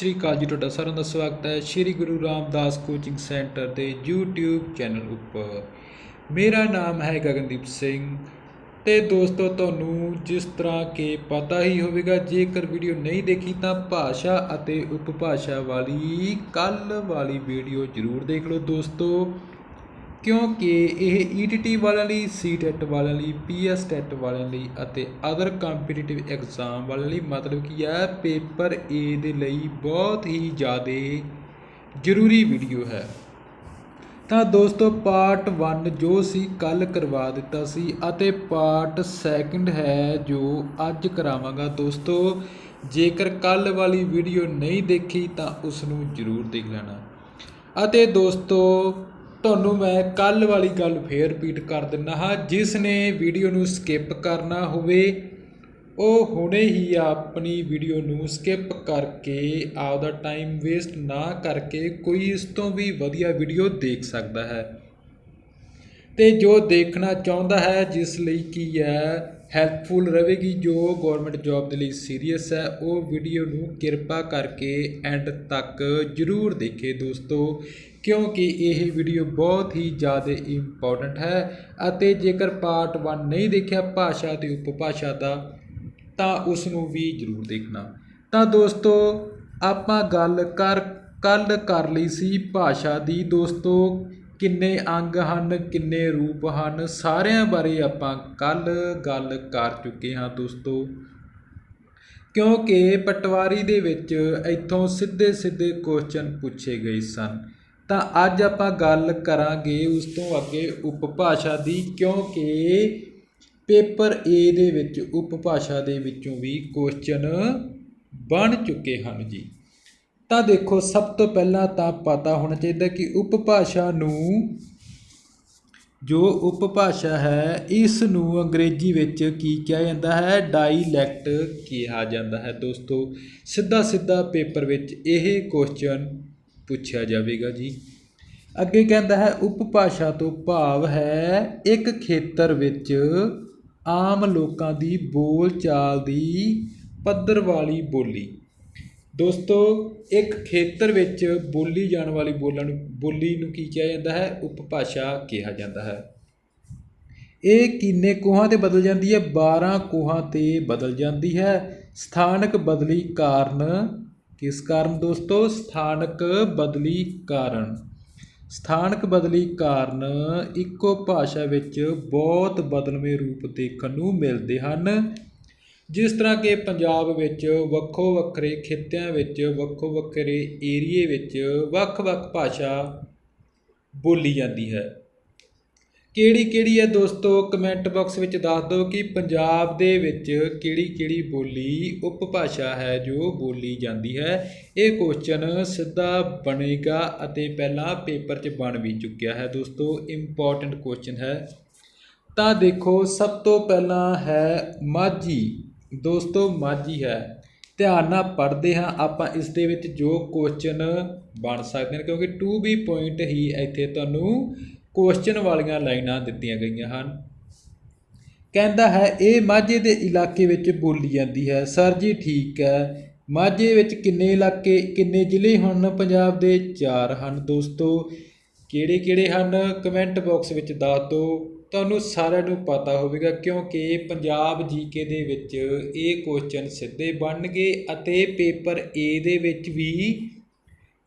ਸ੍ਰੀ ਅਕਾਲ ਜੀ, ਤੁਹਾਡਾ ਸਾਰਿਆਂ ਦਾ ਸਵਾਗਤ ਹੈ। ਸ੍ਰੀ ਗੁਰੂ ਰਾਮਦਾਸ ਕੋਚਿੰਗ ਸੈਂਟਰ ਦੇ YouTube ਚੈਨਲ ਉੱਪਰ। ਮੇਰਾ ਨਾਮ ਹੈ ਗਗਨਦੀਪ ਸਿੰਘ ਤੇ ਦੋਸਤੋ, ਤੁਹਾਨੂੰ ਜਿਸ ਤਰ੍ਹਾਂ ਕਿ ਪਤਾ ਹੀ ਹੋਵੇਗਾ, ਜੇਕਰ ਵੀਡੀਓ ਨਹੀਂ ਦੇਖੀ ਤਾਂ ਭਾਸ਼ਾ ਅਤੇ ਉਪਭਾਸ਼ਾ ਵਾਲੀ ਕੱਲ ਵਾਲੀ ਵੀਡੀਓ ਜ਼ਰੂਰ ਦੇਖ ਲਓ ਦੋਸਤੋ। ਕਿਉਂਕਿ ਇਹ ETT ਵਾਲਿਆਂ ਲਈ ਸੀਟੈਟ ਵਾਲਿਆਂ ਲਈ ਪੀਐਸ ਟੈਟ ਵਾਲਿਆਂ ਲਈ ਅਤੇ ਅਦਰ ਕੰਪੀਟੀਟਿਵ ਐਗਜ਼ਾਮ ਵਾਲਿਆਂ ਲਈ ਮਤਲਬ ਕੀ ਹੈ, ਪੇਪਰ A ਦੇ ਲਈ ਬਹੁਤ ਹੀ ਜ਼ਿਆਦਾ ਜ਼ਰੂਰੀ ਵੀਡੀਓ ਹੈ। ਤਾਂ ਦੋਸਤੋ ਪਾਰਟ 1 ਜੋ ਸੀ ਕੱਲ ਕਰਵਾ ਦਿੱਤਾ ਸੀ ਅਤੇ ਪਾਰਟ 2 ਹੈ ਜੋ ਅੱਜ ਕਰਾਵਾਂਗਾ ਦੋਸਤੋ। ਜੇਕਰ ਕੱਲ ਵਾਲੀ ਵੀਡੀਓ ਨਹੀਂ ਦੇਖੀ ਤਾਂ ਉਸ ਨੂੰ ਜ਼ਰੂਰ ਦੇਖ ਲੈਣਾ। ਅਤੇ ਦੋਸਤੋ ਤੁਹਾਨੂੰ ਮੈਂ ਕੱਲ ਵਾਲੀ ਗੱਲ ਫੇਰ ਰਿਪੀਟ ਕਰ ਦਿੰਦਾ ਹਾਂ। ਜਿਸ ਨੇ ਵੀਡੀਓ ਨੂੰ ਸਕਿਪ ਕਰਨਾ ਹੋਵੇ, ਉਹ ਹੁਣੇ ਹੀ ਆਪਣੀ ਵੀਡੀਓ ਨੂੰ ਸਕਿਪ ਕਰਕੇ ਆਪਦਾ ਟਾਈਮ ਵੇਸਟ ਨਾ ਕਰਕੇ ਕੋਈ ਇਸ ਤੋਂ ਵੀ ਵਧੀਆ ਵੀਡੀਓ ਦੇਖ ਸਕਦਾ ਹੈ। ਤੇ ਜੋ ਦੇਖਣਾ ਚਾਹੁੰਦਾ ਹੈ, ਜਿਸ ਲਈ ਕੀ ਹੈ ਹੈਲਪਫੁਲ ਰਹੇਗੀ, ਜੋ ਗੌਰਮੈਂਟ ਜੌਬ ਦੇ ਲਈ ਸੀਰੀਅਸ ਹੈ, ਉਹ ਵੀਡੀਓ ਨੂੰ ਕਿਰਪਾ ਕਰਕੇ ਐਂਡ ਤੱਕ ਜ਼ਰੂਰ ਦੇਖੇ ਦੋਸਤੋ, ਕਿਉਂਕਿ ਇਹ ਵੀਡੀਓ ਬਹੁਤ ਹੀ ਜ਼ਿਆਦਾ ਇੰਪੋਰਟੈਂਟ ਹੈ ਅਤੇ ਜੇਕਰ ਪਾਰਟ 1 ਨਹੀਂ ਦੇਖਿਆ ਭਾਸ਼ਾ ਤੇ ਉਪਭਾਸ਼ਾ ਦਾ, ਤਾਂ ਉਸ ਨੂੰ ਵੀ ਜ਼ਰੂਰ ਦੇਖਣਾ। ਤਾਂ ਦੋਸਤੋ, ਆਪਾਂ ਗੱਲ ਕਰ ਕੱਲ ਕਰ ਲਈ ਸੀ ਭਾਸ਼ਾ ਦੀ ਦੋਸਤੋ ਕਿੰਨੇ ਅੰਗ ਹਨ, ਕਿੰਨੇ ਰੂਪ ਹਨ, ਸਾਰਿਆਂ ਬਾਰੇ ਆਪਾਂ ਕੱਲ ਗੱਲ ਕਰ ਚੁੱਕੇ ਹਾਂ ਦੋਸਤੋ। ਕਿਉਂਕਿ ਪਟਵਾਰੀ ਦੇ ਵਿੱਚ ਇੱਥੋਂ ਸਿੱਧੇ ਸਿੱਧੇ ਕੁਐਸਚਨ ਪੁੱਛੇ ਗਏ ਸਨ। ਤਾਂ ਅੱਜ ਆਪਾਂ ਗੱਲ ਕਰਾਂਗੇ ਉਸ ਤੋਂ ਅੱਗੇ ਉਪਭਾਸ਼ਾ ਦੀ, ਕਿਉਂਕਿ ਪੇਪਰ ਏ ਦੇ ਵਿੱਚ ਉਪਭਾਸ਼ਾ ਦੇ ਵਿੱਚੋਂ ਵੀ ਕੁਐਸਚਨ ਬਣ ਚੁੱਕੇ ਹਨ ਜੀ। ਤਾਂ ਦੇਖੋ, ਸਭ ਤੋਂ ਪਹਿਲਾਂ ਤਾਂ ਪਤਾ ਹੋਣਾ ਚਾਹੀਦਾ ਕਿ ਉਪਭਾਸ਼ਾ ਨੂੰ, ਜੋ ਉਪਭਾਸ਼ਾ ਹੈ, ਇਸ ਨੂੰ ਅੰਗਰੇਜ਼ੀ ਵਿੱਚ ਕੀ ਕਿਹਾ ਜਾਂਦਾ ਹੈ? ਡਾਈਲੈਕਟ ਕਿਹਾ ਜਾਂਦਾ ਹੈ। ਦੋਸਤੋ ਸਿੱਧਾ ਸਿੱਧਾ ਪੇਪਰ ਵਿੱਚ ਇਹ ਕੁਐਸਚਨ ਪੁੱਛਿਆ ਜਾਵੇਗਾ ਜੀ। ਅੱਗੇ ਕਹਿੰਦਾ ਹੈ, ਉਪਭਾਸ਼ਾ ਤੋਂ ਭਾਵ ਹੈ ਇੱਕ ਖੇਤਰ ਵਿੱਚ ਆਮ ਲੋਕਾਂ ਦੀ ਬੋਲਚਾਲ ਦੀ ਪੱਧਰ ਵਾਲੀ ਬੋਲੀ। ਦੋਸਤੋ, ਇੱਕ ਖੇਤਰ ਵਿੱਚ ਬੋਲੀ ਜਾਣ ਵਾਲੀ ਬੋਲਣ, ਬੋਲੀ ਨੂੰ ਕੀ ਕਿਹਾ ਜਾਂਦਾ ਹੈ? ਉਪਭਾਸ਼ਾ ਕਿਹਾ ਜਾਂਦਾ ਹੈ। ਇਹ ਕਿੰਨੇ ਕੋਹਾਂ ਤੇ ਬਦਲ ਜਾਂਦੀ ਹੈ? 12 ਕੋਹਾਂ ਤੇ ਬਦਲ ਜਾਂਦੀ ਹੈ। ਸਥਾਨਕ ਬਦਲੀ ਕਾਰਨ ਕਿਸ ਕਾਰਨ ਦੋਸਤੋ? ਸਥਾਨਕ ਬਦਲੀ ਕਾਰਨ। ਸਥਾਨਕ ਬਦਲੀ ਕਾਰਨ ਇੱਕੋ ਭਾਸ਼ਾ ਵਿੱਚ ਬਹੁਤ ਬਦਲਵੇਂ ਰੂਪ ਦੇਖਣ ਨੂੰ ਮਿਲਦੇ ਹਨ। ਜਿਸ ਤਰ੍ਹਾਂ ਕਿ ਪੰਜਾਬ ਵਿੱਚ ਵੱਖੋ ਵੱਖਰੇ ਖਿੱਤਿਆਂ ਵਿੱਚ, ਵੱਖੋ ਵੱਖਰੇ ਏਰੀਏ ਵਿੱਚ ਵੱਖ-ਵੱਖ ਭਾਸ਼ਾ ਬੋਲੀ ਜਾਂਦੀ ਹੈ। ਕਿਹੜੀ ਕਿਹੜੀ ਹੈ ਦੋਸਤੋ? ਕਮੈਂਟ ਬਾਕਸ ਵਿੱਚ ਦੱਸ ਦਿਓ ਕਿ ਪੰਜਾਬ ਦੇ ਵਿੱਚ ਕਿਹੜੀ ਕਿਹੜੀ ਬੋਲੀ ਉਪਭਾਸ਼ਾ ਹੈ ਜੋ ਬੋਲੀ ਜਾਂਦੀ ਹੈ। ਇਹ ਕੁਐਸਚਨ ਸਿੱਧਾ ਬਣੇਗਾ ਅਤੇ ਪਹਿਲਾਂ ਪੇਪਰ 'ਚ ਬਣ ਵੀ ਚੁੱਕਿਆ ਹੈ ਦੋਸਤੋ। ਇੰਪੋਰਟੈਂਟ ਕੁਐਸਚਨ ਹੈ। ਤਾਂ ਦੇਖੋ, ਸਭ ਤੋਂ ਪਹਿਲਾਂ ਹੈ ਮਾਝੀ। ਦੋਸਤੋ, ਮਾਝੀ ਹੈ। ਧਿਆਨ ਨਾਲ ਪੜ੍ਹਦੇ ਹਾਂ, ਆਪਾਂ ਇਸ ਦੇ ਵਿੱਚ ਜੋ ਕੁਐਸਚਨ ਬਣ ਸਕਦੇ ਨੇ, ਕਿਉਂਕਿ 2B ਪੁਆਇੰਟ ਹੀ ਇੱਥੇ ਤੁਹਾਨੂੰ ਕੁਐਸਚਨ ਵਾਲੀਆਂ ਲਾਈਨਾਂ ਦਿੱਤੀਆਂ ਗਈਆਂ ਹਨ। ਕਹਿੰਦਾ ਹੈ, ਇਹ ਮਾਝੇ ਦੇ ਇਲਾਕੇ ਵਿੱਚ ਬੋਲੀ ਜਾਂਦੀ ਹੈ। ਸਰ ਜੀ, ਠੀਕ ਹੈ। ਮਾਝੇ ਵਿੱਚ ਕਿੰਨੇ ਇਲਾਕੇ, ਕਿੰਨੇ ਜ਼ਿਲ੍ਹੇ ਹਨ? ਪੰਜਾਬ ਦੇ 4 ਹਨ। ਦੋਸਤੋ ਕਿਹੜੇ ਕਿਹੜੇ ਹਨ? ਕਮੈਂਟ ਬਾਕਸ ਵਿੱਚ ਦੱਸ ਦਿਓ। ਤੁਹਾਨੂੰ ਸਾਰਿਆਂ ਨੂੰ ਪਤਾ ਹੋਵੇਗਾ ਕਿਉਂਕਿ ਪੰਜਾਬ ਜੀਕੇ ਦੇ ਵਿੱਚ ਇਹ ਕੁਐਸਚਨ ਸਿੱਧੇ ਬਣਨਗੇ ਅਤੇ ਪੇਪਰ ਏ ਦੇ ਵਿੱਚ ਵੀ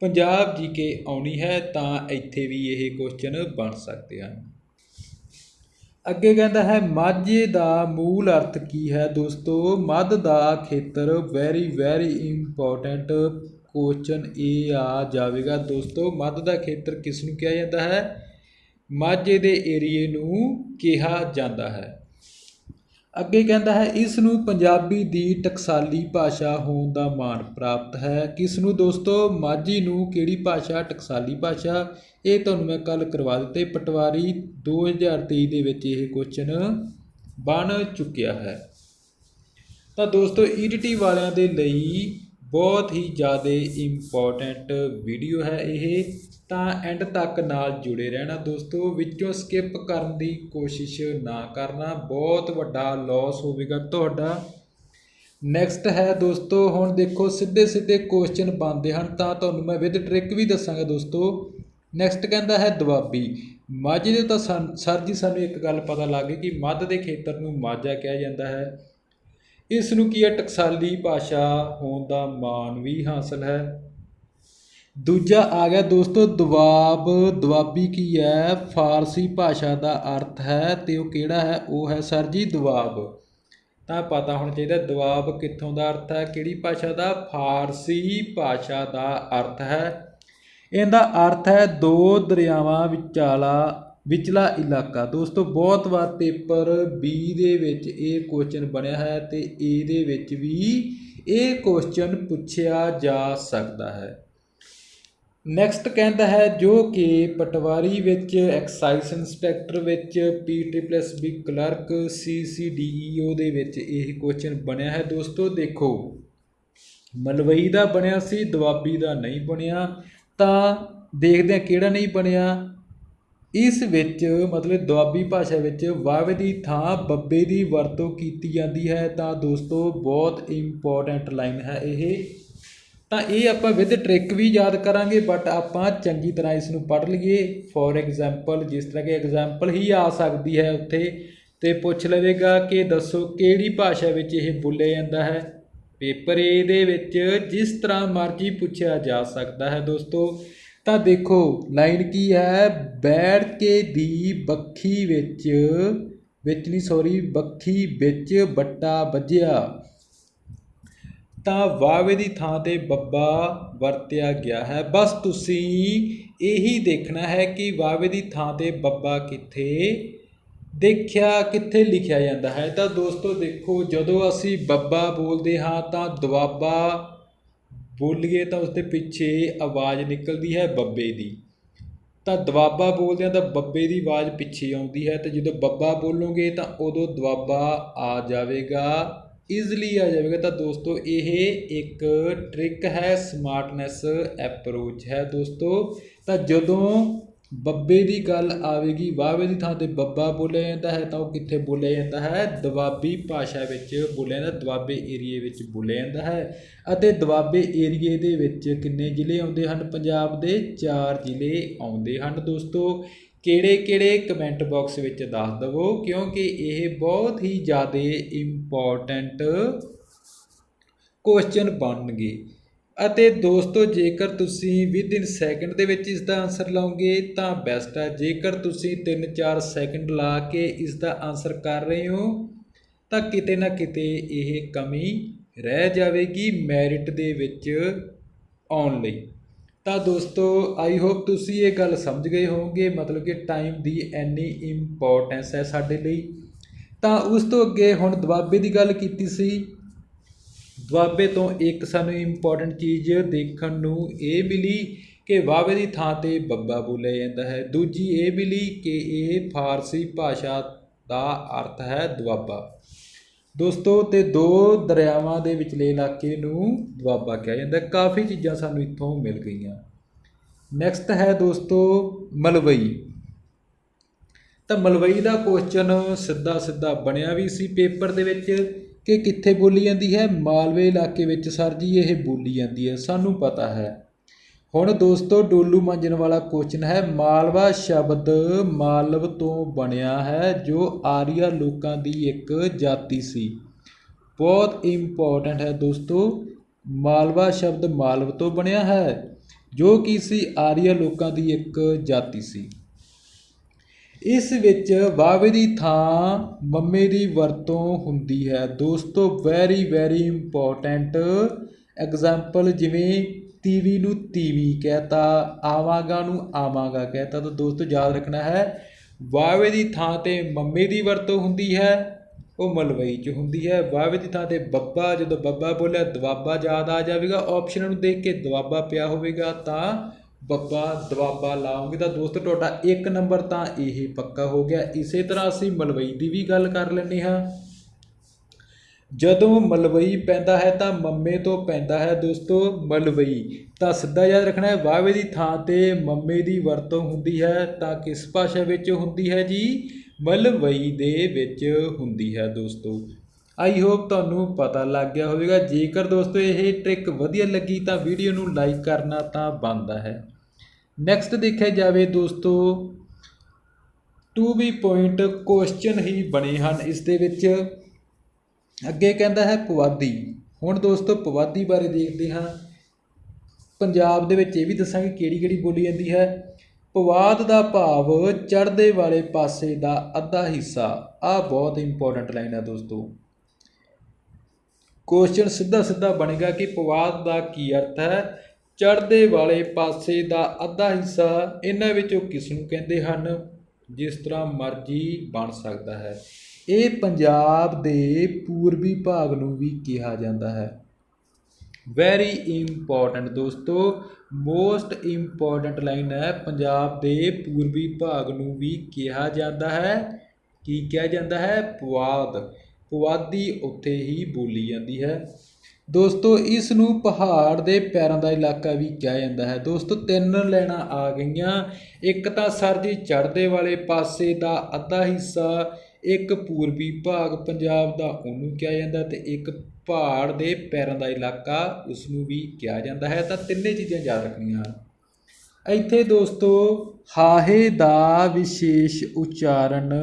ਪੰਜਾਬ ਜੀਕੇ ਆਉਣੀ ਹੈ ਤਾਂ ਇੱਥੇ ਵੀ ਇਹ ਕੁਐਸਚਨ ਬਣ ਸਕਦੇ ਹਨ। ਅੱਗੇ ਕਹਿੰਦਾ ਹੈ, ਮਾਝੇ ਦਾ ਮੂਲ ਅਰਥ ਕੀ ਹੈ? ਦੋਸਤੋ ਮੱਧ ਦਾ ਖੇਤਰ ਵੈਰੀ ਵੈਰੀ ਇੰਪੋਰਟੈਂਟ ਕੁਐਸਚਨ ਇਹ ਆ ਜਾਵੇਗਾ। ਦੋਸਤੋ ਮੱਧ ਦਾ ਖੇਤਰ ਕਿਸ ਨੂੰ ਕਿਹਾ ਜਾਂਦਾ ਹੈ? ਮਾਝੇ ਦੇ ਏਰੀਏ ਨੂੰ ਕਿਹਾ ਜਾਂਦਾ ਹੈ। ਅੱਗੇ ਕਹਿੰਦਾ ਹੈ, ਇਸ ਨੂੰ ਪੰਜਾਬੀ ਦੀ ਟਕਸਾਲੀ ਭਾਸ਼ਾ ਹੋਣ ਦਾ ਮਾਣ ਪ੍ਰਾਪਤ ਹੈ। ਕਿਸ ਨੂੰ ਦੋਸਤੋ, ਮਾਝੀ ਨੂੰ ਕਿਹੜੀ ਭਾਸ਼ਾ, ਟਕਸਾਲੀ ਭਾਸ਼ਾ? ਇਹ ਤੁਹਾਨੂੰ ਮੈਂ ਕੱਲ ਕਰਵਾ ਦਿੱਤੇ। ਪਟਵਾਰੀ 2023 ਦੇ ਵਿੱਚ ਇਹ ਕੁਐਸਚਨ ਬਣ ਚੁੱਕਿਆ ਹੈ। ਤਾਂ ਦੋਸਤੋ ETT ਵਾਲਿਆਂ ਦੇ ਲਈ ਬਹੁਤ ਹੀ ਜ਼ਿਆਦਾ ਇੰਪੋਰਟੈਂਟ ਵੀਡੀਓ ਹੈ ਇਹ। ਤਾਂ ਐਂਡ ਤੱਕ ਨਾਲ ਜੁੜੇ ਰਹਿਣਾ ਦੋਸਤੋ, ਵਿੱਚੋਂ ਸਕਿਪ ਕਰਨ ਦੀ ਕੋਸ਼ਿਸ਼ ਨਾ ਕਰਨਾ, ਬਹੁਤ ਵੱਡਾ ਲਾਸ ਹੋਵੇਗਾ ਤੁਹਾਡਾ। ਨੈਕਸਟ ਹੈ ਦੋਸਤੋ, ਹੁਣ ਦੇਖੋ ਸਿੱਧੇ ਸਿੱਧੇ ਕੁਐਸਚਨ ਬਣਦੇ ਹਨ, ਤਾਂ ਤੁਹਾਨੂੰ ਮੈਂ ਵਿਦ ਟ੍ਰਿਕ ਵੀ ਦੱਸਾਂਗਾ ਦੋਸਤੋ। ਨੈਕਸਟ ਕਹਿੰਦਾ ਹੈ ਦੁਆਬੀ, ਮਾਝੇ ਦੇ ਤਾਂ ਸਨ- ਸਰ ਜੀ ਸਾਨੂੰ ਇੱਕ ਗੱਲ ਪਤਾ ਲੱਗ ਗਈ ਕਿ ਮੱਧ ਦੇ ਖੇਤਰ ਨੂੰ ਮਾਝਾ ਕਿਹਾ ਜਾਂਦਾ ਹੈ। ਇਸ ਨੂੰ ਕੀ ਹੈ? ਟਕਸਾਲੀ ਭਾਸ਼ਾ ਹੋਣ ਦਾ ਮਾਣ ਵੀ ਹਾਸਲ ਹੈ। ਦੂਜਾ ਆ ਗਿਆ ਦੋਸਤੋ ਦੁਆਬ ਦੁਆਬੀ ਕੀ ਹੈ? ਫਾਰਸੀ ਭਾਸ਼ਾ ਦਾ ਅਰਥ ਹੈ ਅਤੇ ਉਹ ਕਿਹੜਾ ਹੈ? ਉਹ ਹੈ ਸਰ ਜੀ ਦੁਆਬ ਤਾਂ ਪਤਾ ਹੋਣਾ ਚਾਹੀਦਾ ਦੁਆਬ ਕਿੱਥੋਂ ਦਾ ਅਰਥ ਹੈ, ਕਿਹੜੀ ਭਾਸ਼ਾ ਦਾ? ਫਾਰਸੀ ਭਾਸ਼ਾ ਦਾ ਅਰਥ ਹੈ। ਇਹਦਾ ਅਰਥ ਹੈ ਦੋ ਦਰਿਆਵਾਂ ਵਿਚਾਲਾ, ਵਿਚਲਾ ਇਲਾਕਾ। ਦੋਸਤੋ, ਬਹੁਤ ਵਾਰ ਪੇਪਰ ਬੀ ਦੇ ਵਿੱਚ ਇਹ ਕੁਐਸਚਨ ਬਣਿਆ ਹੈ ਤੇ ਏ ਦੇ ਵਿੱਚ ਵੀ ਇਹ ਕੁਐਸਚਨ ਪੁੱਛਿਆ ਜਾ ਸਕਦਾ ਹੈ। ਨੈਕਸਟ ਕਹਿੰਦਾ ਹੈ ਜੋ ਕਿ ਪਟਵਾਰੀ ਵਿੱਚ ਐਕਸਾਈਜ਼ ਇੰਸਪੈਕਟਰ ਵਿੱਚ ਪੀ ਟ੍ਰਿਪਲਸ ਬੀ ਕਲਰਕ ਸੀਸੀਡੀਈਓ ਦੇ ਵਿੱਚ ਇਹ ਕੁਐਸਚਨ ਬਣਿਆ ਹੈ ਦੋਸਤੋ, ਦੇਖੋ। ਮਲਵਈ ਦਾ ਬਣਿਆ ਸੀ, ਦੁਆਬੀ ਦਾ ਨਹੀਂ ਬਣਿਆ। ਤਾਂ ਦੇਖਦੇ ਹਾਂ ਕਿਹੜਾ ਨਹੀਂ ਬਣਿਆ। ਇਸ ਵਿੱਚ ਮਤਲਬ ਦੁਆਬੀ ਭਾਸ਼ਾ ਵਿੱਚ ਵਾਵੇ ਦੀ ਥਾਂ ਬੱਬੇ ਦੀ ਵਰਤੋਂ ਕੀਤੀ ਜਾਂਦੀ ਹੈ। ਤਾਂ ਦੋਸਤੋ, ਬਹੁਤ ਇੰਪੋਰਟੈਂਟ ਲਾਈਨ ਹੈ ਇਹ। ਤਾਂ ਇਹ ਆਪਾਂ ਵਿਦ ਟ੍ਰਿਕ ਵੀ ਯਾਦ ਕਰਾਂਗੇ ਬਟ ਆਪਾਂ ਚੰਗੀ ਤਰ੍ਹਾਂ ਇਸ ਨੂੰ ਪੜ੍ਹ ਲਈਏ। ਫੋਰ ਐਗਜ਼ਾਮਪਲ ਜਿਸ ਤਰ੍ਹਾਂ ਕਿ ਐਗਜ਼ਾਮਪਲ ਹੀ ਆ ਸਕਦੀ ਹੈ ਉੱਥੇ, ਤੇ ਪੁੱਛ ਲਵੇਗਾ ਕਿ ਦੱਸੋ ਕਿਹੜੀ ਭਾਸ਼ਾ ਵਿੱਚ ਇਹ ਬੋਲਿਆ ਜਾਂਦਾ ਹੈ। ਪੇਪਰ ਏ ਦੇ ਵਿੱਚ ਜਿਸ ਤਰ੍ਹਾਂ ਮਰਜ਼ੀ ਪੁੱਛਿਆ ਜਾ ਸਕਦਾ ਹੈ ਦੋਸਤੋ। ਤਾਂ ਦੇਖੋ, ਲਾਈਨ ਕੀ ਹੈ? ਬੈਠ ਕੇ ਦੀ ਬੱਖੀ ਵਿੱਚ ਵਿੱਚ ਨਹੀਂ ਸੌਰੀ ਬੱਖੀ ਵਿੱਚ ਬੱਟਾ ਵੱਜਿਆ। ਤਾਂ ਵਾਵੇ ਦੀ ਥਾਂ ਤੇ ਬੱਬਾ ਵਰਤਿਆ ਗਿਆ ਹੈ। ਬਸ ਤੁਸੀਂ ਇਹੀ ਦੇਖਣਾ ਹੈ ਕਿ ਵਾਵੇ ਦੀ ਥਾਂ ਤੇ ਬੱਬਾ ਕਿੱਥੇ ਦੇਖਿਆ, ਕਿੱਥੇ ਲਿਖਿਆ ਜਾਂਦਾ ਹੈ। ਤਾਂ ਦੋਸਤੋ, ਦੇਖੋ, ਜਦੋਂ ਅਸੀਂ ਬੱਬਾ ਬੋਲਦੇ ਹਾਂ ਤਾਂ ਦੁਆਬਾ ਬੋਲੀਏ ਤਾਂ ਉਸਦੇ ਪਿੱਛੇ ਆਵਾਜ਼ ਨਿਕਲਦੀ ਹੈ ਬੱਬੇ ਦੀ। ਤਾਂ ਦੁਆਬਾ ਬੋਲਦੇ ਆ ਤਾਂ ਬੱਬੇ ਦੀ ਆਵਾਜ਼ ਪਿੱਛੇ ਆਉਂਦੀ ਹੈ ਤੇ ਜਦੋਂ ਬੱਬਾ ਬੋਲੋਗੇ ਤਾਂ ਉਦੋਂ ਦੁਆਬਾ ਆ ਜਾਵੇਗਾ। ਈਜ਼ਲੀ ਆ ਜਾਵੇਗਾ, ਤਾਂ ਦੋਸਤੋ ਇਹ ਇੱਕ ਟ੍ਰਿਕ ਹੈ ਸਮਾਰਟਨੈਸ ਐਪਰੋਚ ਹੈ ਦੋਸਤੋ। ਤਾਂ ਜਦੋਂ ਬੱਬੇ ਦੀ ਗੱਲ ਆਵੇਗੀ ਵਾਵੇ ਦੀ ਥਾਂ ਤੇ ਬੱਬਾ ਬੋਲਿਆ ਜਾਂਦਾ ਹੈ, ਤਾਂ ਉਹ ਕਿੱਥੇ ਬੋਲਿਆ ਜਾਂਦਾ ਹੈ? ਦੁਆਬੀ ਭਾਸ਼ਾ ਵਿੱਚ ਬੋਲਿਆ ਜਾਂਦਾ, ਦੁਆਬੇ ਏਰੀਏ ਵਿੱਚ ਬੋਲਿਆ ਜਾਂਦਾ ਹੈ। ਅਤੇ ਦੁਆਬੇ ਏਰੀਏ ਦੇ ਵਿੱਚ ਕਿੰਨੇ ਜ਼ਿਲ੍ਹੇ ਆਉਂਦੇ ਹਨ? ਪੰਜਾਬ ਦੇ ਚਾਰ ਜ਼ਿਲ੍ਹੇ ਆਉਂਦੇ ਹਨ ਦੋਸਤੋ। ਕਿਹੜੇ ਕਿਹੜੇ ਕਮੈਂਟ ਬਾਕਸ ਵਿੱਚ ਦੱਸ ਦਵੋ, ਕਿਉਂਕਿ ਇਹ ਬਹੁਤ ਹੀ ਜ਼ਿਆਦਾ ਇੰਪੋਰਟੈਂਟ ਕੁਐਸਚਨ ਬਣਨਗੇ। ਅਤੇ ਦੋਸਤੋ, ਜੇਕਰ ਤੁਸੀਂ ਵਿਦ ਇਨ ਸੈਕਿੰਡ ਦੇ ਵਿੱਚ ਇਸ ਦਾ ਆਨਸਰ ਲਾਓਗੇ, ਤਾਂ ਬੈਸਟ ਹੈ ਜੇਕਰ ਤੁਸੀਂ 3-4 ਸੈਕਿੰਡ ਲਾ ਕੇ ਇਸ ਦਾ ਆਨਸਰ ਕਰ ਰਹੇ ਹੋ, ਤਾਂ ਕਿਤੇ ਨਾ ਕਿਤੇ ਇਹ ਕਮੀ ਰਹਿ ਜਾਵੇਗੀ ਮੈਰਿਟ ਦੇ ਵਿੱਚ ਆਉਣ ਲਈ। ਤਾਂ ਦੋਸਤੋ ਆਈ ਹੋਪ ਤੁਸੀਂ ਇਹ ਗੱਲ ਸਮਝ ਗਏ ਹੋਵੋਗੇ, ਮਤਲਬ ਕਿ ਟਾਈਮ ਦੀ ਐਨੀ ਇੰਪੋਰਟੈਂਸ ਹੈ ਸਾਡੇ ਲਈ। ਤਾਂ ਉਸ ਤੋਂ ਅੱਗੇ ਹੁਣ ਦੁਆਬੇ ਦੀ ਗੱਲ ਕੀਤੀ ਸੀ। ਦੁਆਬੇ ਤੋਂ ਇੱਕ ਸਾਨੂੰ ਇੰਪੋਰਟੈਂਟ ਚੀਜ਼ ਦੇਖਣ ਨੂੰ ਇਹ ਮਿਲੀ ਕਿ ਵਾਵੇ ਦੀ ਥਾਂ ਤੇ ਬੱਬਾ ਬੋਲਿਆ ਜਾਂਦਾ ਹੈ। ਦੂਜੀ ਇਹ ਮਿਲੀ ਕਿ ਇਹ ਫਾਰਸੀ ਭਾਸ਼ਾ ਦਾ ਅਰਥ ਹੈ ਦੁਆਬਾ। ਦੋਸਤੋ, ਤੇ ਦੋ ਦਰਿਆਵਾਂ ਦੇ ਵਿਚਲੇ ਇਲਾਕੇ ਨੂੰ ਦੁਆਬਾ ਕਿਹਾ ਜਾਂਦਾ ਹੈ। ਕਾਫੀ ਚੀਜ਼ਾਂ ਸਾਨੂੰ ਇੱਥੋਂ ਮਿਲ ਗਈਆਂ। ਨੈਕਸਟ ਹੈ ਦੋਸਤੋ, ਮਲਵਈ। ਤਾਂ ਮਲਵਈ ਦਾ ਕੁਐਸਚਨ ਸਿੱਧਾ ਸਿੱਧਾ ਬਣਿਆ ਵੀ ਸੀ ਪੇਪਰ ਦੇ ਵਿੱਚ ਕਿ ਕਿੱਥੇ ਬੋਲੀ ਜਾਂਦੀ ਹੈ? ਮਾਲਵੇ ਇਲਾਕੇ ਵਿੱਚ, ਸਰ ਜੀ, ਇਹ ਬੋਲੀ ਜਾਂਦੀ ਹੈ। ਸਾਨੂੰ ਪਤਾ ਹੈ। ਹੁਣ ਦੋਸਤੋ ਡੋਲੂ ਮਾਂਜਣ ਵਾਲਾ ਕੁਐਸਚਨ ਹੈ, ਮਾਲਵਾ ਸ਼ਬਦ ਮਾਲਵ ਤੋਂ ਬਣਿਆ ਹੈ, ਜੋ ਆਰੀਆ ਲੋਕਾਂ ਦੀ ਇੱਕ ਜਾਤੀ ਸੀ। ਬਹੁਤ ਇੰਪੋਰਟੈਂਟ ਹੈ ਦੋਸਤੋ, ਮਾਲਵਾ ਸ਼ਬਦ ਮਾਲਵ ਤੋਂ ਬਣਿਆ ਹੈ, ਜੋ ਕਿ ਸੀ ਆਰੀਆ ਲੋਕਾਂ ਦੀ ਇੱਕ ਜਾਤੀ ਸੀ। ਇਸ ਵਿੱਚ ਵਾਵੇ ਦੀ ਥਾਂ, ਮੰਮੇ ਦੀ ਵਰਤੋਂ ਹੁੰਦੀ ਹੈ। ਦੋਸਤੋ ਵੈਰੀ ਵੈਰੀ ਇੰਪੋਰਟੈਂਟ ਐਗਜ਼ਾਮਪਲ ਜਿਵੇਂ ਤੀਵੀ ਨੂੰ ਤੀਵੀ ਕਹਤਾ, ਆਵਾਂਗਾ ਨੂੰ ਆਵਾਂਗਾ ਕਹਤਾ। ਤਾਂ ਦੋਸਤੋ, ਯਾਦ ਰੱਖਣਾ ਹੈ ਵਾਵੇ ਦੀ ਥਾਂ ਤੇ ਮੰਮੀ ਦੀ ਵਰਤੋਂ ਹੁੰਦੀ ਹੈ, ਉਹ ਮਲਵਈ ਚ ਹੁੰਦੀ ਹੈ। ਵਾਵੇ ਦੀ ਥਾਂ ਤੇ ਬੱਬਾ, ਜਦੋਂ ਬੱਬਾ ਬੋਲਿਆ ਦਵਾਬਾ ਯਾਦ ਆ ਜਾਵੇਗਾ। ਆਪਸ਼ਨ ਨੂੰ ਦੇਖ ਕੇ ਦਵਾਬਾ ਪਿਆ ਹੋਵੇਗਾ, ਤਾਂ ਬੱਬਾ ਦਵਾਬਾ ਲਾਉਂਗੇ। ਤਾਂ ਦੋਸਤੋ, ਤੁਹਾਡਾ ਇੱਕ ਨੰਬਰ ਤਾਂ ਇਹ ਪੱਕਾ ਹੋ ਗਿਆ। ਇਸੇ ਤਰ੍ਹਾਂ ਅਸੀਂ ਮਲਵਈ ਦੀ ਵੀ ਗੱਲ ਕਰ ਲੈਂਦੇ ਹਾਂ। ਜਦੋਂ ਮਲਵਈ ਪੈਂਦਾ ਹੈ ਤਾਂ ਮੰਮੇ ਤੋਂ ਪੈਂਦਾ ਹੈ ਦੋਸਤੋ ਮਲਵਈ। ਤਾਂ ਸਿੱਧਾ ਯਾਦ ਰੱਖਣਾ ਹੈ ਵਾਵੇ ਦੀ ਥਾਂ ਤੇ ਮੰਮੇ ਦੀ ਵਰਤੋਂ ਹੁੰਦੀ ਹੈ ਤਾਂ ਕਿਸ ਭਾਸ਼ਾ ਵਿੱਚ ਹੁੰਦੀ ਹੈ ਜੀ? ਮਲਵਈ ਦੇ ਵਿੱਚ ਹੁੰਦੀ ਹੈ ਦੋਸਤੋ। ਆਈ ਹੋਪ ਤੁਹਾਨੂੰ ਪਤਾ ਲੱਗ ਗਿਆ ਹੋਵੇਗਾ। ਜੇਕਰ ਦੋਸਤੋ ਇਹ ਟ੍ਰਿਕ ਵਧੀਆ ਲੱਗੀ ਤਾਂ ਵੀਡੀਓ ਨੂੰ ਲਾਈਕ ਕਰਨਾ ਤਾਂ ਬਣਦਾ ਹੈ। ਨੈਕਸਟ ਦੇਖਿਆ ਜਾਵੇ ਦੋਸਤੋ, ਟੂ ਵੀ ਪੁਆਇੰਟ ਕੁਐਸਚਨ ਹੀ ਬਣੇ ਹਨ ਇਸ ਦੇ ਵਿੱਚ। ਅੱਗੇ ਕਹਿੰਦਾ ਹੈ ਪੁਆਧੀ ਹੁਣ ਦੋਸਤੋ ਪੁਆਧੀ ਬਾਰੇ ਦੇਖਦੇ ਹਾਂ। ਪੰਜਾਬ ਦੇ ਵਿੱਚ ਇਹ ਵੀ ਦੱਸਾਂਗੇ ਕਿਹੜੀ ਕਿਹੜੀ ਬੋਲੀ ਜਾਂਦੀ ਹੈ। ਪਵਾਦ ਦਾ ਭਾਵ ਚੜ੍ਹਦੇ ਵਾਲੇ ਪਾਸੇ ਦਾ ਅੱਧਾ ਹਿੱਸਾ। ਆ ਬਹੁਤ ਇੰਪੋਰਟੈਂਟ ਲਾਈਨ ਹੈ ਦੋਸਤੋ। ਕੁਐਸਚਨ ਸਿੱਧਾ ਸਿੱਧਾ ਬਣੇਗਾ ਕਿ ਪਵਾਦ ਦਾ ਕੀ ਅਰਥ ਹੈ। ਚੜ੍ਹਦੇ ਵਾਲੇ ਪਾਸੇ ਦਾ ਅੱਧਾ ਹਿੱਸਾ ਇਹਨਾਂ ਵਿੱਚੋਂ ਕਿਸ ਨੂੰ ਕਹਿੰਦੇ ਹਨ? ਜਿਸ ਤਰ੍ਹਾਂ ਮਰਜ਼ੀ ਬਣ ਸਕਦਾ ਹੈ। ਇਹ ਪੰਜਾਬ ਦੇ ਪੂਰਬੀ ਭਾਗ ਨੂੰ ਵੀ ਕਿਹਾ ਜਾਂਦਾ ਹੈ। ਵੈਰੀ ਇੰਪੋਰਟੈਂਟ ਦੋਸਤੋ ਮੋਸਟ ਇੰਪੋਰਟੈਂਟ ਲਾਈਨ ਹੈ, ਪੰਜਾਬ ਦੇ ਪੂਰਬੀ ਭਾਗ ਨੂੰ ਵੀ ਕਿਹਾ ਜਾਂਦਾ ਹੈ। ਕੀ ਕਿਹਾ ਜਾਂਦਾ ਹੈ? ਪੁਆਧ। ਪੁਆਧੀ ਉੱਥੇ ਹੀ ਬੋਲੀ ਜਾਂਦੀ ਹੈ। ਦੋਸਤੋ, ਇਸ ਨੂੰ ਪਹਾੜ ਦੇ ਪੈਰਾਂ ਦਾ ਇਲਾਕਾ ਵੀ ਕਿਹਾ ਜਾਂਦਾ ਹੈ। ਦੋਸਤੋ, ਤਿੰਨ ਲੈਣਾ ਆ ਗਈਆਂ। ਇੱਕ ਤਾਂ ਸਰ ਜੀ ਚੜ੍ਹਦੇ ਵਾਲੇ ਪਾਸੇ ਦਾ ਅੱਧਾ ਹਿੱਸਾ ਇੱਕ ਪੂਰਬੀ ਭਾਗ ਪੰਜਾਬ ਦਾ ਉਹਨੂੰ ਕਿਹਾ ਜਾਂਦਾ ਤੇ ਇੱਕ ਪਹਾੜ ਦੇ ਪੈਰਾਂ ਦਾ ਇਲਾਕਾ ਉਸ ਨੂੰ ਵੀ ਕਿਹਾ ਜਾਂਦਾ ਹੈ। ਤਾਂ ਤਿੰਨੇ ਚੀਜ਼ਾਂ ਯਾਦ ਰੱਖਣੀਆਂ ਹਨ। ਇੱਥੇ ਦੋਸਤੋ, ਹਾਹੇ ਦਾ ਵਿਸ਼ੇਸ਼ ਉਚਾਰਨ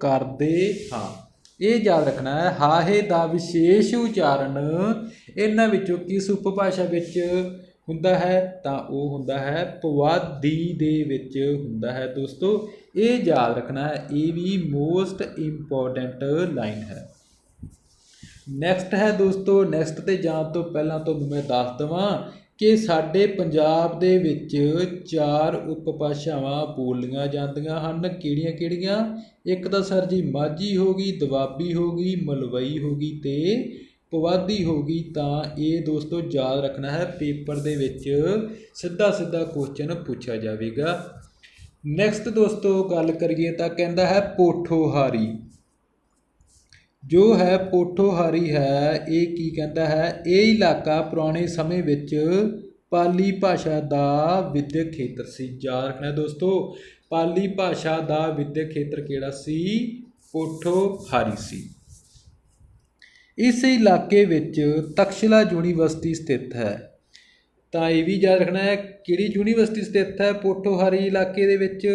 ਕਰਦੇ ਹਾਂ। ਇਹ ਯਾਦ ਰੱਖਣਾ ਹੈ, ਹਾਹੇ ਦਾ ਵਿਸ਼ੇਸ਼ ਉਚਾਰਨ ਇਹਨਾਂ ਵਿੱਚੋਂ ਕਿਸ ਉਪਭਾਸ਼ਾ ਵਿੱਚ ਹੁੰਦਾ ਹੈ ਤਾਂ ਉਹ ਹੁੰਦਾ ਹੈ ਪੁਆਧੀ ਦੇ ਵਿੱਚ ਹੁੰਦਾ ਹੈ। ਦੋਸਤੋ, ਇਹ ਯਾਦ ਰੱਖਣਾ ਹੈ, ਇਹ ਵੀ ਮੋਸਟ ਇੰਪੋਰਟੈਂਟ ਲਾਈਨ ਹੈ। ਨੈਕਸਟ ਹੈ ਦੋਸਤੋ ਨੈਕਸਟ ਤੇ ਜਾਣ ਤੋਂ ਪਹਿਲਾਂ ਤੁਹਾਨੂੰ ਮੈਂ ਦੱਸ ਦਵਾਂ ਕਿ ਸਾਡੇ ਪੰਜਾਬ ਦੇ ਵਿੱਚ ਚਾਰ ਉਪਭਾਸ਼ਾਵਾਂ ਬੋਲੀਆਂ ਜਾਂਦੀਆਂ ਹਨ। ਕਿਹੜੀਆਂ ਕਿਹੜੀਆਂ? ਇੱਕ ਤਾਂ ਸਰ ਜੀ ਮਾਝੀ ਹੋ ਗਈ, ਦੁਆਬੀ ਹੋ ਗਈ, ਮਲਵਈ ਹੋ ਗਈ ਤੇ ਪੁਆਧੀ ਹੋ ਗਈ ਤਾਂ ਇਹ ਦੋਸਤੋ ਯਾਦ ਰੱਖਣਾ ਹੈ, ਪੇਪਰ ਦੇ ਵਿੱਚ ਸਿੱਧਾ ਸਿੱਧਾ ਕੁਐਸਚਨ ਪੁੱਛਿਆ ਜਾਵੇਗਾ। ਨੈਕਸਟ ਦੋਸਤੋ ਗੱਲ ਕਰੀਏ ਤਾਂ ਕਹਿੰਦਾ ਹੈ ਪੋਠੋਹਾਰੀ। ਜੋ ਹੈ ਪੋਠੋਹਾਰੀ ਹੈ, ਇਹ ਕੀ ਕਹਿੰਦਾ ਹੈ? ਇਹ ਇਲਾਕਾ ਪੁਰਾਣੇ ਸਮੇਂ ਵਿੱਚ ਪਾਲੀ ਭਾਸ਼ਾ ਦਾ ਵਿਦਿਅਕ ਖੇਤਰ ਸੀ। ਯਾਦ ਰੱਖਣਾ ਦੋਸਤੋ, ਪਾਲੀ ਭਾਸ਼ਾ ਦਾ ਵਿਦਿਅਕ ਖੇਤਰ ਕਿਹੜਾ ਸੀ? ਪੋਠੋਹਾਰੀ ਸੀ। ਇਸ ਇਲਾਕੇ ਵਿੱਚ ਤਕਸ਼ਲਾ ਯੂਨੀਵਰਸਿਟੀ ਸਥਿਤ ਹੈ। ਤਾਂ ਇਹ ਵੀ ਯਾਦ ਰੱਖਣਾ ਹੈ, ਕਿਹੜੀ ਯੂਨੀਵਰਸਿਟੀ ਸਥਿਤ ਹੈ? ਪੋਠੋਹਾਰੀ ਇਲਾਕੇ ਦੇ ਵਿੱਚ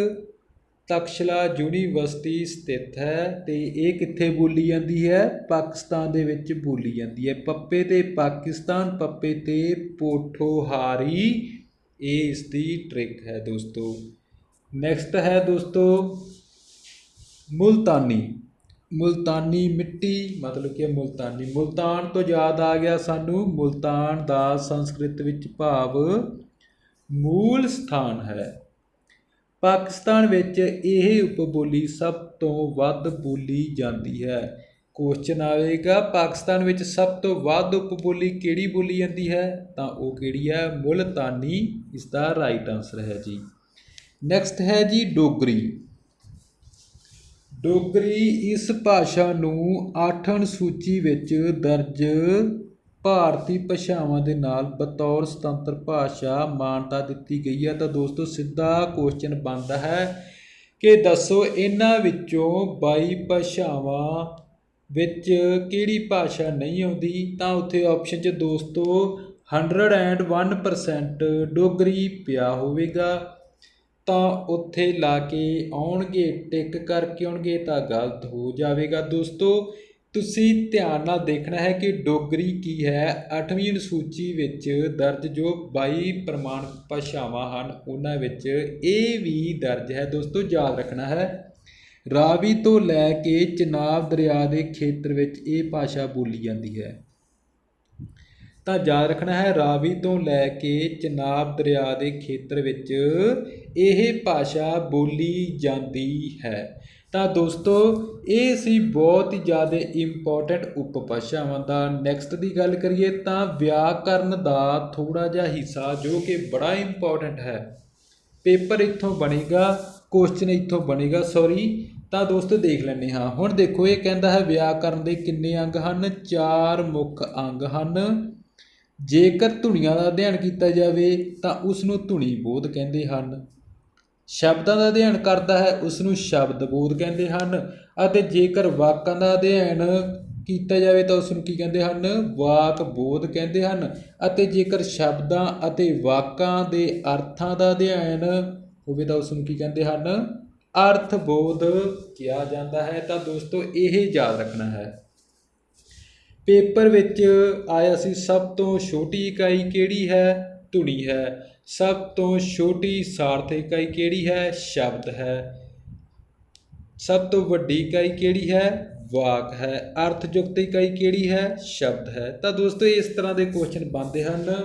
ਤਕਸ਼ਲਾ ਯੂਨੀਵਰਸਿਟੀ ਸਥਿਤ ਹੈ ਤੇ ਇਹ ਕਿੱਥੇ ਬੋਲੀ ਜਾਂਦੀ ਹੈ? ਪਾਕਿਸਤਾਨ ਦੇ ਵਿੱਚ ਬੋਲੀ ਜਾਂਦੀ ਹੈ। ਪੱਪੇ ਤੇ ਪਾਕਿਸਤਾਨ, ਪੱਪੇ ਤੇ ਪੋਠੋਹਾਰੀ, ਇਹ ਇਸ ਦੀ ਟ੍ਰਿਕ ਹੈ ਦੋਸਤੋ। ਨੈਕਸਟ ਹੈ ਦੋਸਤੋ, ਮੁਲਤਾਨੀ। ਮੁਲਤਾਨੀ ਮਿੱਟੀ, ਮਤਲਬ ਕਿ ਮੁਲਤਾਨੀ, ਮੁਲਤਾਨ ਤੋਂ ਯਾਦ ਆ ਗਿਆ ਸਾਨੂੰ, ਮੁਲਤਾਨ ਦਾ ਸੰਸਕ੍ਰਿਤ ਵਿੱਚ ਭਾਵ ਮੂਲ ਸਥਾਨ ਹੈ। ਪਾਕਿਸਤਾਨ ਵਿੱਚ ਇਹ ਉਪਬੋਲੀ ਸਭ ਤੋਂ ਵੱਧ ਬੋਲੀ ਜਾਂਦੀ ਹੈ। ਕੁਐਸਚਨ ਆਵੇਗਾ, ਪਾਕਿਸਤਾਨ ਵਿੱਚ ਸਭ ਤੋਂ ਵੱਧ ਉਪਬੋਲੀ ਕਿਹੜੀ ਬੋਲੀ ਜਾਂਦੀ ਹੈ? ਤਾਂ ਉਹ ਕਿਹੜੀ ਹੈ? ਮੁਲਤਾਨੀ ਇਸ ਦਾ ਰਾਈਟ ਆਨਸਰ ਹੈ ਜੀ। ਨੈਕਸਟ ਹੈ ਜੀ, ਡੋਗਰੀ। ਡੋਗਰੀ ਇਸ ਭਾਸ਼ਾ ਨੂੰ ਆਠਣ ਅਨੁਸੂਚੀ ਵਿੱਚ ਦਰਜ ਭਾਰਤੀ ਭਾਸ਼ਾਵਾਂ ਦੇ ਨਾਲ ਬਤੌਰ ਸੁਤੰਤਰ ਭਾਸ਼ਾ ਮਾਨਤਾ ਦਿੱਤੀ ਗਈ ਹੈ। ਤਾਂ ਦੋਸਤੋ, ਸਿੱਧਾ ਕੁਐਸਚਨ ਬਣਦਾ ਹੈ ਕਿ ਦੱਸੋ ਇਹਨਾਂ ਵਿੱਚੋਂ 22 ਭਾਸ਼ਾਵਾਂ ਵਿੱਚ ਕਿਹੜੀ ਭਾਸ਼ਾ ਨਹੀਂ ਆਉਂਦੀ? ਤਾਂ ਉੱਥੇ ਆਪਸ਼ਨ 'ਚ ਦੋਸਤੋ 101% ਡੋਗਰੀ ਪਿਆ ਹੋਵੇਗਾ। ਤਾਂ ਉੱਥੇ ਲਾ ਕੇ ਆਉਣਗੇ, ਟਿਕ ਕਰਕੇ ਆਉਣਗੇ ਤਾਂ ਗਲਤ ਹੋ ਜਾਵੇਗਾ। ਦੋਸਤੋ, ਤੁਸੀਂ ਧਿਆਨ ਨਾਲ ਦੇਖਣਾ ਹੈ ਕਿ ਡੋਗਰੀ ਕੀ ਹੈ। 8ਵੀਂ ਅਨੁਸੂਚੀ ਵਿੱਚ ਦਰਜ ਜੋ 22 ਪ੍ਰਮਾਣ ਭਾਸ਼ਾਵਾਂ ਹਨ। ਉਹਨਾਂ ਵਿੱਚ ਇਹ ਵੀ ਦਰਜ ਹੈ। ਦੋਸਤੋ, ਯਾਦ ਰੱਖਣਾ ਹੈ, ਰਾਵੀ ਤੋਂ ਲੈ ਕੇ ਚਨਾਬ ਦਰਿਆ ਦੇ ਖੇਤਰ ਵਿੱਚ ਇਹ ਭਾਸ਼ਾ ਬੋਲੀ ਜਾਂਦੀ ਹੈ। ਤਾਂ ਯਾਦ ਰੱਖਣਾ ਹੈ, ਰਾਵੀ ਤੋਂ ਲੈ ਕੇ ਚਨਾਬ ਦਰਿਆ ਦੇ ਖੇਤਰ ਵਿੱਚ ਇਹ ਭਾਸ਼ਾ ਬੋਲੀ ਜਾਂਦੀ ਹੈ। ਤਾਂ ਦੋਸਤੋ, ਇਹ ਸੀ ਬਹੁਤ ਹੀ ਜ਼ਿਆਦਾ ਇੰਪੋਰਟੈਂਟ ਉਪਭਾਸ਼ਾਵਾਂ ਦਾ। ਨੈਕਸਟ ਦੀ ਗੱਲ ਕਰੀਏ ਤਾਂ ਵਿਆਕਰਨ ਦਾ ਥੋੜਾ ਜਿਹਾ ਹਿੱਸਾ ਜੋ ਕਿ ਬੜਾ ਇੰਪੋਰਟੈਂਟ ਹੈ। ਪੇਪਰ ਇੱਥੋਂ ਬਣੇਗਾ ਕੁਐਸਚਨ ਇੱਥੋਂ ਬਣੇਗਾ ਸੌਰੀ ਤਾਂ ਦੋਸਤੋ ਦੇਖ ਲੈਂਦੇ ਹਾਂ। ਹੁਣ ਦੇਖੋ, ਇਹ ਕਹਿੰਦਾ ਹੈ ਵਿਆਕਰਨ ਦੇ ਕਿੰਨੇ ਅੰਗ ਹਨ? ਚਾਰ ਮੁੱਖ ਅੰਗ ਹਨ। ਜੇਕਰ ਧੁਨੀਆਂ ਦਾ ਅਧਿਐਨ ਕੀਤਾ ਜਾਵੇ ਤਾਂ ਉਸ ਨੂੰ ਧੁਨੀ ਬੋਧ ਕਹਿੰਦੇ ਹਨ। ਸ਼ਬਦਾਂ ਦਾ ਅਧਿਐਨ ਕਰਦਾ ਹੈ ਉਸ ਨੂੰ ਸ਼ਬਦ ਬੋਧ ਕਹਿੰਦੇ ਹਨ ਅਤੇ ਜੇਕਰ ਵਾਕਾਂ ਦਾ ਅਧਿਐਨ ਕੀਤਾ ਜਾਵੇ ਤਾਂ ਉਸ ਨੂੰ ਕੀ ਕਹਿੰਦੇ ਹਨ? ਵਾਕ ਬੋਧ ਕਹਿੰਦੇ ਹਨ ਅਤੇ ਜੇਕਰ ਸ਼ਬਦਾਂ ਅਤੇ ਵਾਕਾਂ ਦੇ ਅਰਥਾਂ ਦਾ ਅਧਿਐਨ ਹੋਵੇ ਤਾਂ ਉਸ ਨੂੰ ਕੀ ਕਹਿੰਦੇ ਹਨ? ਅਰਥ ਬੋਧ ਕਿਹਾ ਜਾਂਦਾ ਹੈ। ਤਾਂ ਦੋਸਤੋ, ਇਹ ਯਾਦ ਰੱਖਣਾ ਹੈ। ਪੇਪਰ ਵਿੱਚ ਆਇਆ ਸੀ, ਸਭ ਤੋਂ ਛੋਟੀ ਇਕਾਈ ਕਿਹੜੀ ਹੈ? ਧੁਨੀ ਹੈ। ਸਭ ਤੋਂ ਛੋਟੀ ਸਾਰਥਕ ਇਕਾਈ ਕਿਹੜੀ ਹੈ? ਸ਼ਬਦ ਹੈ। ਸਭ ਤੋਂ ਵੱਡੀ ਇਕਾਈ ਕਿਹੜੀ ਹੈ? ਵਾਕ ਹੈ। ਅਰਥਯੁਕਤ ਇਕਾਈ ਕਿਹੜੀ ਹੈ? ਸ਼ਬਦ ਹੈ। ਤਾਂ ਦੋਸਤੋ, ਇਸ ਤਰ੍ਹਾਂ ਦੇ ਕੁਐਸਚਨ ਬਣਦੇ ਹਨ।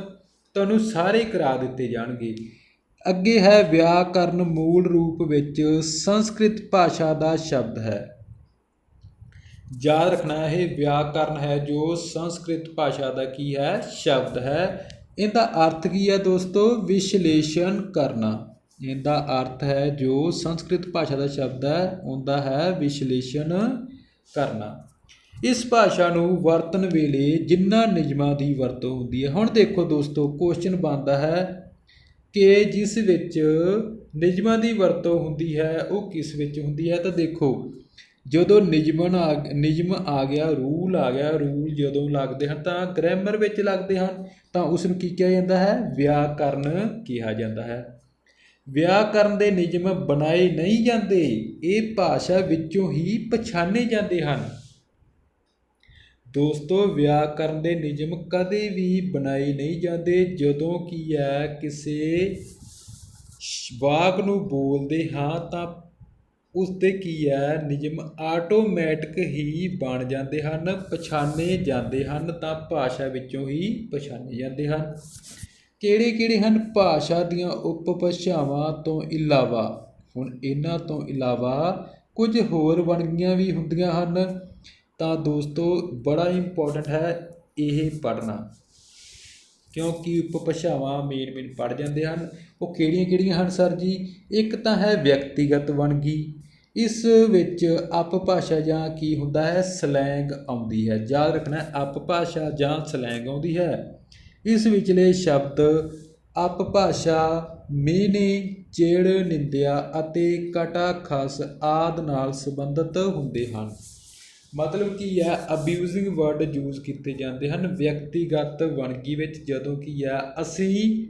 ਤੁਹਾਨੂੰ ਸਾਰੇ ਕਰਾ ਦਿੱਤੇ ਜਾਣਗੇ। ਅੱਗੇ ਹੈ, ਵਿਆਕਰਨ ਮੂਲ ਰੂਪ ਵਿੱਚ ਸੰਸਕ੍ਰਿਤ ਭਾਸ਼ਾ ਦਾ ਸ਼ਬਦ ਹੈ। ਯਾਦ ਰੱਖਣਾ ਇਹ ਵਿਆਕਰਨ ਹੈ ਜੋ ਸੰਸਕ੍ਰਿਤ ਭਾਸ਼ਾ ਦਾ ਕੀ ਹੈ? ਸ਼ਬਦ ਹੈ। ਇਹਦਾ ਅਰਥ ਕੀ ਹੈ ਦੋਸਤੋ? ਵਿਸ਼ਲੇਸ਼ਣ ਕਰਨਾ। ਇਹਦਾ ਅਰਥ ਹੈ ਜੋ ਸੰਸਕ੍ਰਿਤ ਭਾਸ਼ਾ ਦਾ ਸ਼ਬਦ ਹੈ, ਉਹਦਾ ਹੈ ਵਿਸ਼ਲੇਸ਼ਣ ਕਰਨਾ। ਇਸ ਭਾਸ਼ਾ ਨੂੰ ਵਰਤਣ ਵੇਲੇ ਜਿੰਨਾ ਨਿਯਮਾਂ ਦੀ ਵਰਤੋਂ ਹੁੰਦੀ ਹੈ। ਹੁਣ ਦੇਖੋ ਦੋਸਤੋ ਕੁਐਸਚਨ ਬਣਦਾ ਹੈ ਕਿ ਜਿਸ ਵਿੱਚ ਨਿਯਮਾਂ ਦੀ ਵਰਤੋਂ ਹੁੰਦੀ ਹੈ, ਉਹ ਕਿਸ ਵਿੱਚ ਹੁੰਦੀ ਹੈ? ਤਾਂ ਦੇਖੋ ਜਦੋਂ ਨਿਯਮਨ ਆ, ਨਿਯਮ ਆ ਗਿਆ, ਰੂਲ ਆ ਗਿਆ, ਰੂਲ ਜਦੋਂ ਲੱਗਦੇ ਹਨ ਤਾਂ ਗ੍ਰੈਮਰ ਵਿੱਚ ਲੱਗਦੇ ਹਨ, ਤਾਂ ਉਸ ਨੂੰ ਕੀ ਕਿਹਾ ਜਾਂਦਾ ਹੈ? ਵਿਆਕਰਨ ਕਿਹਾ ਜਾਂਦਾ ਹੈ। ਵਿਆਕਰਨ ਦੇ ਨਿਯਮ ਬਣਾਏ ਨਹੀਂ ਜਾਂਦੇ, ਇਹ ਭਾਸ਼ਾ ਵਿੱਚੋਂ ਹੀ ਪਛਾਣੇ ਜਾਂਦੇ ਹਨ। ਦੋਸਤੋ, ਵਿਆਕਰਨ ਦੇ ਨਿਯਮ ਕਦੇ ਵੀ ਬਣਾਏ ਨਹੀਂ ਜਾਂਦੇ, ਜਦੋਂ ਕੀ ਹੈ, ਕਿਸੇ ਸ਼- ਵਾਕ ਨੂੰ ਬੋਲਦੇ ਹਾਂ ਤਾਂ ਉਸ ਤੇ ਕੀ ਹੈ ਨਿਯਮ ਆਟੋਮੈਟਿਕ ਹੀ ਬਣ ਜਾਂਦੇ ਹਨ, ਪਛਾਣੇ ਜਾਂਦੇ ਹਨ, ਤਾਂ ਭਾਸ਼ਾ ਵਿੱਚੋਂ ਹੀ ਪਛਾਣੇ ਜਾਂਦੇ ਹਨ। ਕਿਹੜੇ ਕਿਹੜੇ ਹਨ ਭਾਸ਼ਾ ਦੀਆਂ ਉਪਭਾਸ਼ਾਵਾਂ ਤੋਂ ਇਲਾਵਾ? ਹੁਣ ਇਹਨਾਂ ਤੋਂ ਇਲਾਵਾ ਕੁਝ ਹੋਰ ਵੰਨਗੀਆਂ ਵੀ ਹੁੰਦੀਆਂ ਹਨ। ਤਾਂ ਦੋਸਤੋ, ਬੜਾ ਇੰਪੋਰਟੈਂਟ ਹੈ ਇਹ ਪੜ੍ਹਨਾ। ਕਿਉਂਕਿ ਉਪਭਾਸ਼ਾਵਾਂ ਮੇਨ ਮੇਨ ਪੜ ਜਾਂਦੇ ਹਨ। ਉਹ ਕਿਹੜੀਆਂ ਕਿਹੜੀਆਂ ਹਨ ਸਰ ਜੀ? ਇੱਕ ਤਾਂ ਹੈ ਵਿਅਕਤੀਗਤ ਵੰਨਗੀ। ਇਸ ਵਿੱਚ ਅਪਭਾਸ਼ਾ ਜਾਂ ਕੀ ਹੁੰਦਾ ਹੈ? ਸਲੈਂਗ ਆਉਂਦੀ ਹੈ। ਯਾਦ ਰੱਖਣਾ ਹੈ ਅਪਭਾਸ਼ਾ ਜਾਂ ਸਲੈਂਗ ਆਉਂਦੀ ਹੈ। ਇਸ ਵਿਚਲੇ ਸ਼ਬਦ ਅਪਭਾਸ਼ਾ ਮੀਨੀ, ਚੇੜ, ਨਿੰਦਿਆ ਅਤੇ ਕਟਾਖਸ ਆਦ ਨਾਲ ਸੰਬੰਧਿਤ ਹੁੰਦੇ ਹਨ। ਮਤਲਬ ਕੀ ਹੈ? ਅਬਿਊਜ਼ਿੰਗ ਵਰਡ ਯੂਜ਼ ਕੀਤੇ ਜਾਂਦੇ ਹਨ। ਵਿਅਕਤੀਗਤ ਵਣਗੀ ਵਿੱਚ ਜਦੋਂ ਕੀ ਹੈ, ਅਸੀਂ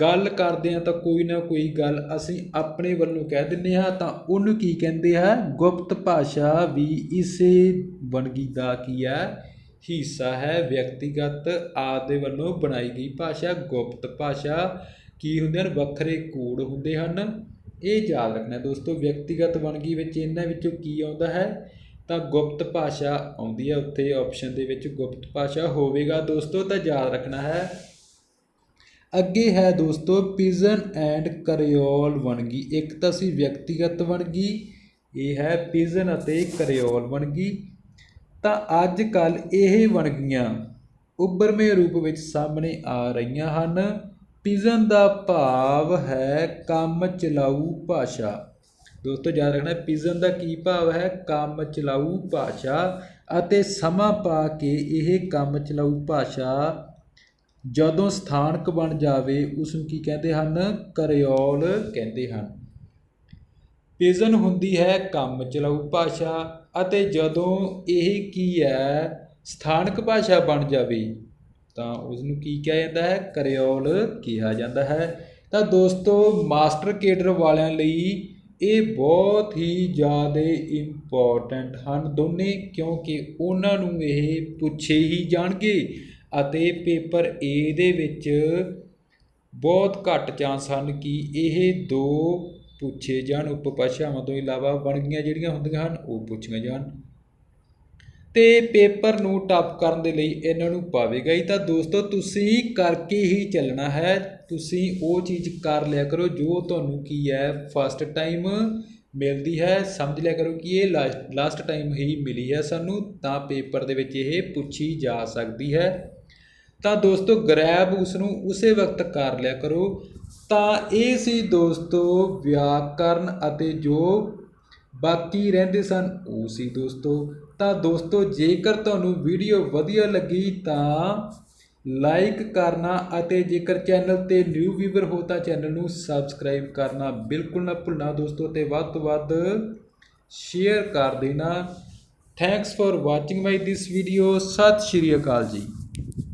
ਗੱਲ ਕਰਦੇ ਹਾਂ ਤਾਂ ਕੋਈ ਨਾ ਕੋਈ ਗੱਲ ਅਸੀਂ ਆਪਣੇ ਵੱਲੋਂ ਕਹਿ ਦਿੰਦੇ ਹਾਂ, ਤਾਂ ਉਹਨੂੰ ਕੀ ਕਹਿੰਦੇ ਆ? ਗੁਪਤ ਭਾਸ਼ਾ ਵੀ ਇਸੇ ਵੰਨਗੀ ਦਾ ਕੀ ਹੈ ਹਿੱਸਾ ਹੈ, ਵਿਅਕਤੀਗਤ ਆਦੇ ਵੱਲੋਂ ਬਣਾਈ ਗਈ ਭਾਸ਼ਾ, ਗੁਪਤ ਭਾਸ਼ਾ। ਕੀ ਹੁੰਦੇ ਹਨ? ਵੱਖਰੇ ਕੋਡ ਹੁੰਦੇ ਹਨ। ਇਹ ਯਾਦ ਰੱਖਣਾ ਦੋਸਤੋ, ਵਿਅਕਤੀਗਤ ਵੰਨਗੀ ਵਿੱਚ ਇਹਨਾਂ ਵਿੱਚੋਂ ਕੀ ਆਉਂਦਾ ਹੈ? ਤਾਂ ਗੁਪਤ ਭਾਸ਼ਾ ਆਉਂਦੀ ਹੈ ਉੱਥੇ ਆਪਸ਼ਨ ਦੇ ਵਿੱਚ ਗੁਪਤ ਭਾਸ਼ਾ ਹੋਵੇਗਾ ਦੋਸਤੋ, ਤਾਂ ਯਾਦ ਰੱਖਣਾ ਹੈ। ਅੱਗੇ ਹੈ ਦੋਸਤੋ ਪਿਜਨ ਐਂਡ ਕਰਿਓਲ ਵਣਗੀ। ਇੱਕ ਤਾਂ ਸੀ ਵਿਅਕਤੀਗਤ ਵਣਗੀ, ਇਹ ਹੈ ਪਿਜਨ ਅਤੇ ਕਰਿਓਲ ਵਣਗੀ। ਤਾਂ ਅੱਜ ਕੱਲ ਇਹ ਵਣਗੀਆਂ ਉੱਭਰਵੇਂ ਰੂਪ ਵਿੱਚ ਸਾਹਮਣੇ ਆ ਰਹੀਆਂ ਹਨ। ਪਿਜਨ ਦਾ ਭਾਵ ਹੈ ਕੰਮ ਚਲਾਊ ਭਾਸ਼ਾ। ਦੋਸਤੋ, ਯਾਦ ਰੱਖਣਾ ਪਿਜਨ ਦਾ ਕੀ ਭਾਵ ਹੈ? ਕੰਮ ਚਲਾਊ ਭਾਸ਼ਾ ਅਤੇ ਸਮਾਂ ਪਾ ਕੇ ਇਹ ਕੰਮ ਚਲਾਊ ਭਾਸ਼ਾ ਜਦੋਂ ਸਥਾਨਕ ਬਣ ਜਾਵੇ ਉਸ ਨੂੰ ਕੀ ਕਹਿੰਦੇ ਹਨ? ਕਰਿਓਲ ਕਹਿੰਦੇ ਹਨ। ਪਿਜਨ ਹੁੰਦੀ ਹੈ ਕੰਮ ਚਲਾਊ ਭਾਸ਼ਾ ਅਤੇ ਜਦੋਂ ਇਹ ਕੀ ਹੈ, ਸਥਾਨਕ ਭਾਸ਼ਾ ਬਣ ਜਾਵੇ, ਤਾਂ ਉਸ ਨੂੰ ਕੀ ਕਿਹਾ ਜਾਂਦਾ ਹੈ? ਕਰਿਓਲ ਕਿਹਾ ਜਾਂਦਾ ਹੈ। ਤਾਂ ਦੋਸਤੋ, ਮਾਸਟਰ ਕੇਡਰ ਵਾਲਿਆਂ ਲਈ ਇਹ ਬਹੁਤ ਹੀ ਜ਼ਿਆਦਾ ਇੰਪੋਰਟੈਂਟ ਹਨ ਦੋਨੇ, ਕਿਉਂਕਿ ਉਹਨਾਂ ਨੂੰ ਇਹ ਪੁੱਛੇ ਹੀ ਜਾਣਗੇ। ਅਤੇ ਪੇਪਰ ਏ ਦੇ ਵਿੱਚ ਬਹੁਤ ਘੱਟ ਚਾਂਸ ਹਨ ਕਿ ਇਹ ਦੋ ਪੁੱਛੇ ਜਾਣ। ਉਪਭਾਸ਼ਾਵਾਂ ਤੋਂ ਇਲਾਵਾ ਵੰਨਗੀਆਂ ਜਿਹੜੀਆਂ ਹੁੰਦੀਆਂ ਹਨ, ਉਹ ਪੁੱਛੀਆਂ ਜਾਣ। ਤੇ ਪੇਪਰ ਨੂੰ ਟਫ ਕਰਨ ਦੇ ਲਈ ਇਹਨਾਂ ਨੂੰ ਪਾਵੇਗਾ ਹੀ। ਤਾਂ ਦੋਸਤੋ, ਤੁਸੀਂ ਕਰਕੇ ਹੀ ਚੱਲਣਾ ਹੈ। ਤੁਸੀਂ ਉਹ ਚੀਜ਼ ਕਰ ਲਿਆ ਕਰੋ ਜੋ ਤੁਹਾਨੂੰ ਕੀ ਹੈ ਫਸਟ ਟਾਈਮ ਮਿਲਦੀ ਹੈ। ਸਮਝ ਲਿਆ ਕਰੋ ਕਿ ਇਹ ਲਾਸਟ ਟਾਈਮ ਹੀ ਮਿਲੀ ਹੈ ਸਾਨੂੰ। ਤਾਂ ਪੇਪਰ ਦੇ ਵਿੱਚ ਇਹ ਪੁੱਛੀ ਜਾ ਸਕਦੀ ਹੈ। ਤਾਂ ਦੋਸਤੋ ਗ੍ਰੈਬ ਉਸ ਨੂੰ ਉਸੇ ਵਕਤ ਕਰ ਲਿਆ ਕਰੋ, ਤਾਂ ਇਹ ਸੀ ਦੋਸਤੋ ਵਿਆਕਰਨ ਅਤੇ ਜੋ ਬਾਕੀ ਰਹਿੰਦੇ ਸਨ, ਉਹ ਸੀ ਦੋਸਤੋ। ਤਾਂ ਦੋਸਤੋ, ਜੇਕਰ ਤੁਹਾਨੂੰ ਵੀਡੀਓ ਵਧੀਆ ਲੱਗੀ ਤਾਂ ਲਾਈਕ ਕਰਨਾ ਅਤੇ ਜੇਕਰ ਚੈਨਲ ਤੇ ਨਿਊ ਵੀਵਰ ਹੋ ਤਾਂ ਚੈਨਲ ਨੂੰ ਸਬਸਕ੍ਰਾਈਬ ਕਰਨਾ ਬਿਲਕੁਲ ਨਾ ਭੁੱਲਣਾ ਦੋਸਤੋ ਤੇ ਵੱਧ ਤੋਂ ਵੱਧ ਸ਼ੇਅਰ ਕਰ ਦੇਣਾ। Thanks for watching my this video ਸਤਿ ਸ਼੍ਰੀ ਅਕਾਲ ਜੀ।